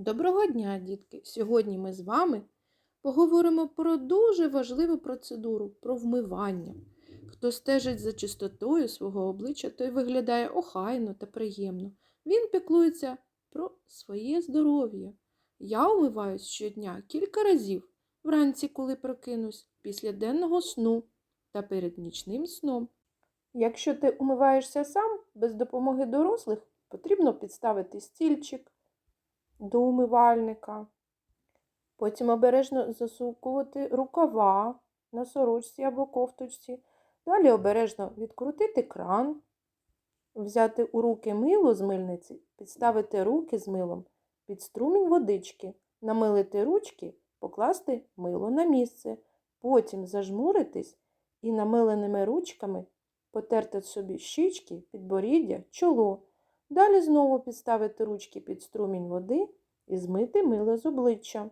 Доброго дня, дітки! Сьогодні ми з вами поговоримо про дуже важливу процедуру про вмивання. Хто стежить за чистотою свого обличчя, той виглядає охайно та приємно. Він піклується про своє здоров'я. Я умиваюсь щодня кілька разів вранці, коли прокинусь, після денного сну та перед нічним сном. Якщо ти умиваєшся сам без допомоги дорослих, потрібно підставити стільчик до умивальника. Потім обережно засукувати рукава на сорочці або кофточці. Далі обережно відкрутити кран, взяти у руки мило з мильниці, підставити руки з милом під струмінь водички, намилити ручки, покласти мило на місце, потім зажмуритись і намиленими ручками потерти собі щічки, підборіддя, чоло. Далі знову підставити ручки під струмінь води і змити мило з обличчя.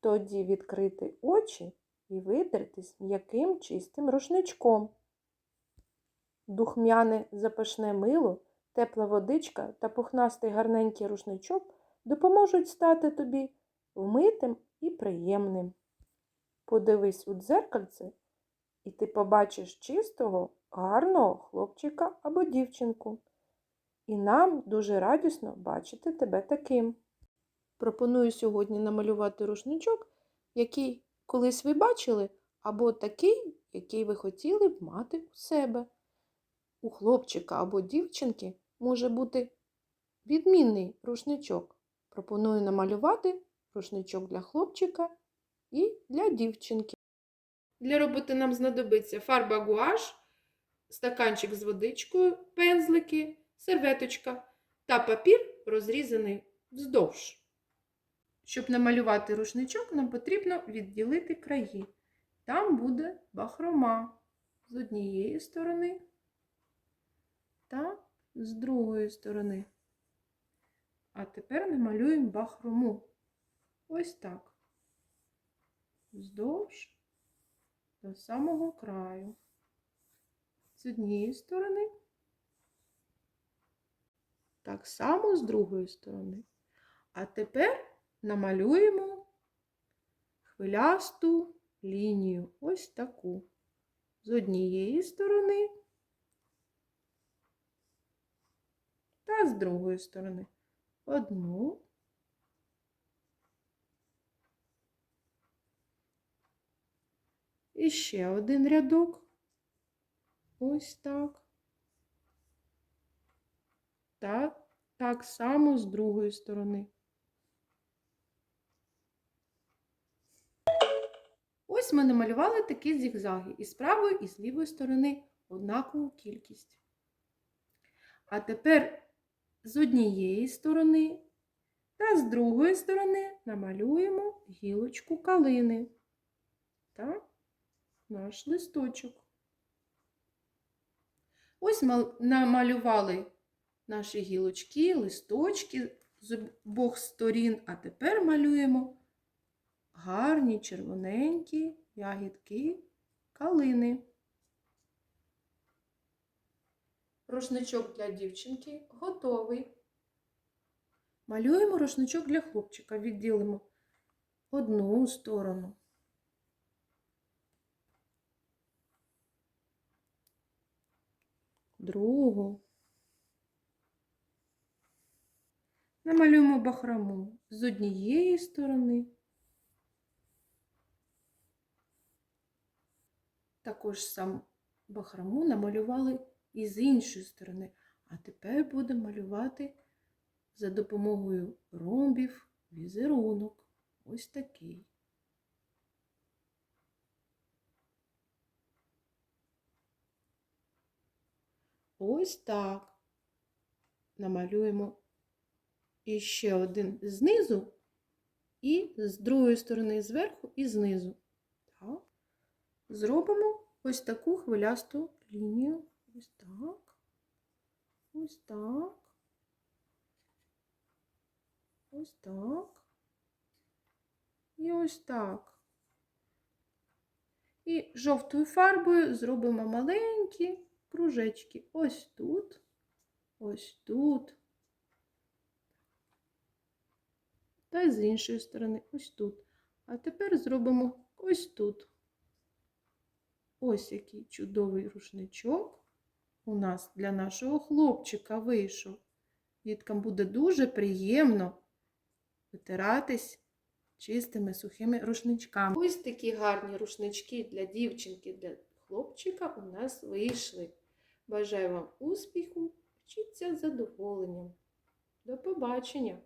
Тоді відкрити очі і витертись м'яким чистим рушничком. Духмяне запашне мило, тепла водичка та пухнастий гарненький рушничок допоможуть стати тобі вмитим і приємним. Подивись у дзеркальце, і ти побачиш чистого, гарного хлопчика або дівчинку. І нам дуже радісно бачити тебе таким. Пропоную сьогодні намалювати рушничок, який колись ви бачили, або такий, який ви хотіли б мати у себе. У хлопчика або дівчинки може бути відмінний рушничок. Пропоную намалювати рушничок для хлопчика і для дівчинки. Для роботи нам знадобиться фарба гуаш, стаканчик з водичкою, пензлики, серветочка та папір розрізаний вздовж. Щоб намалювати рушничок, нам потрібно відділити краї. Там буде бахрома з однієї сторони та з другої сторони. А тепер намалюємо бахрому. Ось так. Вздовж до самого краю. З однієї сторони. Так само з другої сторони. А тепер намалюємо хвилясту лінію. Ось таку. З однієї сторони та з другої сторони. Одну. І ще один рядок. Ось так. Та так само з другої сторони. Ось ми намалювали такі зігзаги і з правої, і з лівої сторони однакову кількість. А тепер з однієї сторони та з другої сторони намалюємо гілочку калини та наш листочок. Ось намалювали наші гілочки, листочки з обох сторін, а тепер малюємо гарні червоненькі ягідки калини. Рушничок для дівчинки готовий. Малюємо рушничок для хлопчика, відділимо одну сторону. Другу. Намалюємо бахрому з однієї сторони. Також сам бахрому намалювали і з іншої сторони. А тепер будемо малювати за допомогою ромбів візерунок. Ось такий. Ось так. Намалюємо іще один знизу і з другої сторони зверху і знизу. Так. Зробимо ось таку хвилясту лінію. Ось так. Ось так. Ось так. І ось так. І жовтою фарбою зробимо маленькі кружечки. Ось тут, ось тут. Та з іншої сторони, ось тут. А тепер зробимо ось тут. Ось який чудовий рушничок у нас для нашого хлопчика вийшов. Діткам буде дуже приємно витиратись чистими сухими рушничками. Ось такі гарні рушнички для дівчинки, для хлопчика у нас вийшли. Бажаю вам успіху, вчіться з задоволенням. До побачення!